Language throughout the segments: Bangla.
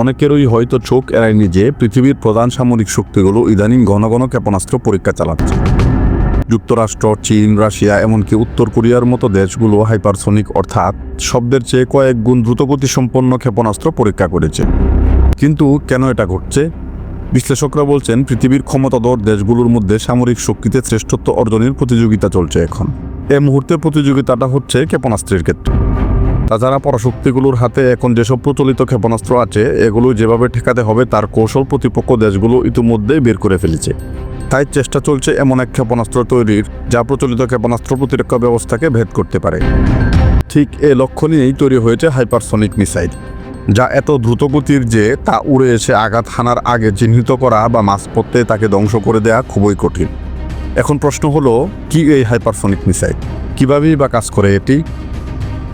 অনেকেরই হয়তো চোখ এড়ায়নি যে পৃথিবীর প্রধান সামরিক শক্তিগুলো ইদানিং ঘন ঘন ক্ষেপণাস্ত্র পরীক্ষা চালাচ্ছে। যুক্তরাষ্ট্র, চীন, রাশিয়া, এমনকি উত্তর কোরিয়ার মতো দেশগুলো হাইপারসোনিক অর্থাৎ শব্দের চেয়ে কয়েক গুণ দ্রুতগতি সম্পন্ন ক্ষেপণাস্ত্র পরীক্ষা করেছে। কিন্তু কেন এটা ঘটছে? বিশ্লেষকরা বলছেন, পৃথিবীর ক্ষমতাধর দেশগুলোর মধ্যে সামরিক শক্তিতে শ্রেষ্ঠত্ব অর্জনের প্রতিযোগিতা চলছে এখন। এ মুহূর্তে প্রতিযোগিতাটা হচ্ছে ক্ষেপণাস্ত্রের ক্ষেত্রে। তাছাড়া পরাশক্তিগুলোর হাতে এখন যেসব প্রচলিত ক্ষেপণাস্ত্র আছে, এগুলো যেভাবে ঠেকাতে হবে তার কৌশল প্রতিপক্ষ দেশগুলো ইতিমধ্যেই বের করে ফেলেছে। তাই চেষ্টা চলছে এমন এক ক্ষেপণাস্ত্র তৈরির, যা প্রচলিত ক্ষেপণাস্ত্র প্রতিরক্ষা ব্যবস্থাকে ভেদ করতে পারে। ঠিক এ লক্ষ্য নিয়েই তৈরি হয়েছে হাইপারসনিক মিসাইল, যা এত দ্রুতগতির যে তা উড়ে এসে আঘাত হানার আগে চিহ্নিত করা বা মাঝপথে তাকে ধ্বংস করে দেওয়া খুবই কঠিন। এখন প্রশ্ন হলো, কি এই হাইপারসনিক মিসাইল? কীভাবেই বা কাজ করে এটি?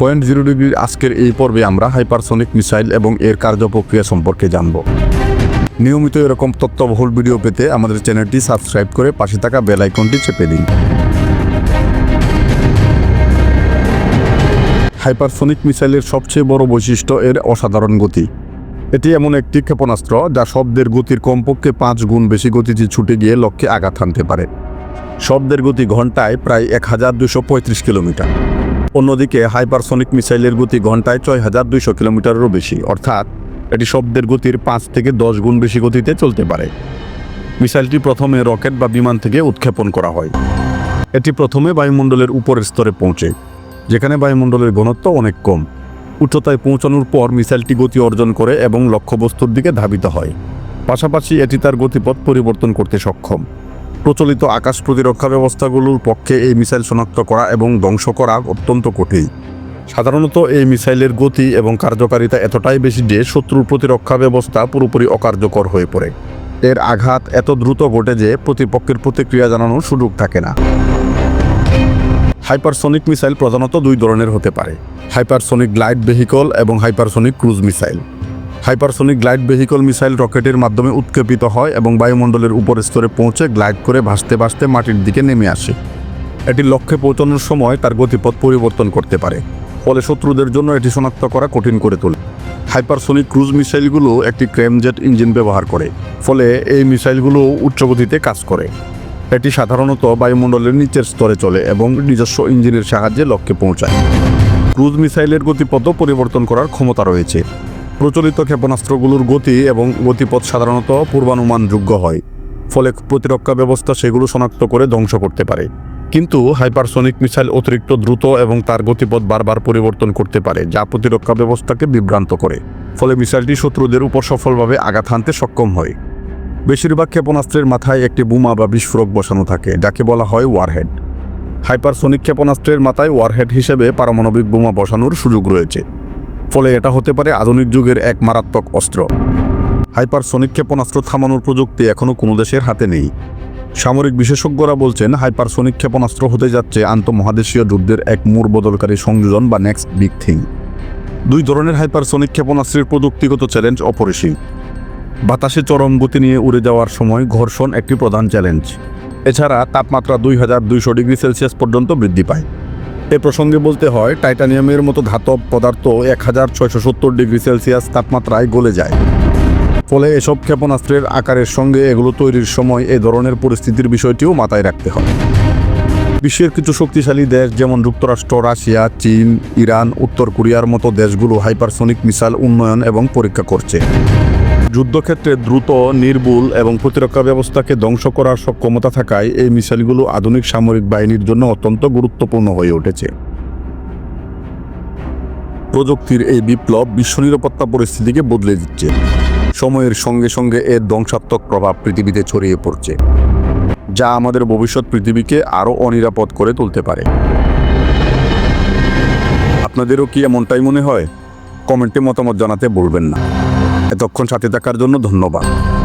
পয়েন্ট জিরো ডিগ্রির আজকের এই পর্বে আমরা হাইপারসনিক মিসাইল এবং এর কার্যপ্রক্রিয়া সম্পর্কে জানব। নিয়মিত এরকম তথ্যবহুল ভিডিও পেতে আমাদের চ্যানেলটি সাবস্ক্রাইব করে পাশে থাকা বেল আইকনটি চেপে দিন। হাইপারসনিক মিসাইলের সবচেয়ে বড় বৈশিষ্ট্য এর অসাধারণ গতি। এটি এমন একটি ক্ষেপণাস্ত্র যা শব্দের গতির কমপক্ষে পাঁচ গুণ বেশি গতিতে ছুটে গিয়ে লক্ষ্যে আঘাত হানতে পারে। শব্দের গতি ঘন্টায় প্রায় এক হাজার দুশো পঁয়ত্রিশ কিলোমিটার। অন্যদিকে হাইপারসনিক মিসাইলের গতি ঘন্টায় ছয় হাজার দুইশো কিলোমিটারেরও বেশি, অর্থাৎ এটি শব্দের গতির পাঁচ থেকে দশ গুণ বেশি গতিতে চলতে পারে। মিসাইলটি প্রথমে রকেট বা বিমান থেকে উৎক্ষেপণ করা হয়। এটি প্রথমে বায়ুমণ্ডলের উপরের স্তরে পৌঁছে, যেখানে বায়ুমণ্ডলের ঘনত্ব অনেক কম। উচ্চতায় পৌঁছানোর পর মিসাইলটি গতি অর্জন করে এবং লক্ষ্যবস্তুর দিকে ধাবিত হয়। পাশাপাশি এটি তার গতিপথ পরিবর্তন করতে সক্ষম। প্রচলিত আকাশ প্রতিরক্ষা ব্যবস্থাগুলোর পক্ষে এই মিসাইল শনাক্ত করা এবং ধ্বংস করা অত্যন্ত কঠিন। সাধারণত এই মিসাইলের গতি এবং কার্যকারিতা এতটাই বেশি যে শত্রুর প্রতিরক্ষা ব্যবস্থা পুরোপুরি অকার্যকর হয়ে পড়ে। এর আঘাত এত দ্রুত ঘটে যে প্রতিপক্ষের প্রতিক্রিয়া জানানোর সুযোগ থাকে না। হাইপারসনিক মিসাইল প্রধানত দুই ধরনের হতে পারে। হাইপারসনিক গ্লাইড ভেহিকল এবং hypersonic cruise missile. Hypersonic glide vehicle missile রকেটের মাধ্যমে উৎক্ষেপিত হয় এবং বায়ুমণ্ডলের উপর স্তরে পৌঁছে গ্লাইড করে ভাসতে ভাসতে মাটির দিকে নেমে আসে। এটি লক্ষ্যে পৌঁছানোর সময় তার গতিপথ পরিবর্তন করতে পারে, ফলে শত্রুদের জন্য এটি শনাক্ত করা কঠিন করে তোলে। হাইপারসনিক ক্রুজ মিসাইলগুলো একটি ক্রেমজেট ইঞ্জিন ব্যবহার করে, ফলে এই মিসাইলগুলো উচ্চ গতিতে কাজ করে। এটি সাধারণত বায়ুমণ্ডলের নিচের স্তরে চলে এবং নিজস্ব ইঞ্জিনের সাহায্যে লক্ষ্যে পৌঁছায়। ক্রুজ মিসাইলের গতিপথও পরিবর্তন করার ক্ষমতা রয়েছে। প্রচলিত ক্ষেপণাস্ত্রগুলোর গতি এবং গতিপথ সাধারণত পূর্বানুমানযোগ্য হয়, ফলে প্রতিরক্ষা ব্যবস্থা সেগুলো শনাক্ত করে ধ্বংস করতে পারে। কিন্তু হাইপারসনিক মিসাইল অতিরিক্ত দ্রুত এবং তার গতিপথ বারবার পরিবর্তন করতে পারে, যা প্রতিরক্ষা ব্যবস্থাকে বিভ্রান্ত করে, ফলে মিসাইলটি শত্রুদের উপর সফলভাবে আঘাত হানতে সক্ষম হয়। বেশিরভাগ ক্ষেপণাস্ত্রের মাথায় একটি বোমা বা বিস্ফোরক বসানো থাকে, যাকে বলা হয় ওয়ারহেড। হাইপারসনিক ক্ষেপণাস্ত্রের মাথায় ওয়ারহেড হিসেবে পারমাণবিক বোমা বসানোর সুযোগ রয়েছে। ফলে এটা হতে পারে আধুনিক যুগের এক মারাত্মক অস্ত্র। হাইপারসনিক ক্ষেপণাস্ত্র থামানোর প্রযুক্তি এখনও কোনো দেশের হাতে নেই। সামরিক বিশেষজ্ঞরা বলছেন হাইপারসনিক ক্ষেপণাস্ত্র হতে যাচ্ছে আন্তঃমহাদেশীয় যুদ্ধের এক মূর বদলকারী সংযোজন বা নেক্সট বিগ থিং। দুই ধরনের হাইপারসনিক ক্ষেপণাস্ত্রের প্রযুক্তিগত চ্যালেঞ্জ অপরিসীম। বাতাসে চরম গতি নিয়ে উড়ে যাওয়ার সময় ঘর্ষণ একটি প্রধান চ্যালেঞ্জ। এছাড়া তাপমাত্রা দুই হাজার দুইশো ডিগ্রি সেলসিয়াস পর্যন্ত বৃদ্ধি পায়। এ প্রসঙ্গে বলতে হয়, টাইটানিয়ামের মতো ধাতব পদার্থ এক হাজার ছয়শো সত্তর ডিগ্রি সেলসিয়াস তাপমাত্রায় গলে যায়। ফলে এসব ক্ষেপণাস্ত্রের আকারের সঙ্গে এগুলো তৈরির সময় এ ধরনের পরিস্থিতির বিষয়টিও মাথায় রাখতে হয়। বিশ্বের কিছু শক্তিশালী দেশ যেমন যুক্তরাষ্ট্র, রাশিয়া, চীন, ইরান, উত্তর কোরিয়ার মতো দেশগুলো হাইপারসনিক মিসাইল উন্নয়ন এবং পরীক্ষা করছে। যুদ্ধক্ষেত্রে দ্রুত নির্ভুল এবং প্রতিরক্ষা ব্যবস্থাকে ধ্বংস করার সক্ষমতা থাকায় এই মিসাইলগুলো আধুনিক সামরিক বাহিনীর জন্য অত্যন্ত গুরুত্বপূর্ণ হয়ে উঠেছে। প্রযুক্তির এই বিপ্লব বিশ্ব নিরাপত্তা পরিস্থিতিকে বদলে দিচ্ছে। সময়ের সঙ্গে সঙ্গে এর ধ্বংসাত্মক প্রভাব পৃথিবীতে ছড়িয়ে পড়ছে। যা আমাদের ভবিষ্যৎ পৃথিবীকে আরও অনিরাপদ করে তুলতে পারে। আপনাদেরও কি এমনটাই মনে হয়? কমেন্টে মতামত জানাতে বলবেন না। এতক্ষণ সাথে থাকার জন্য ধন্যবাদ।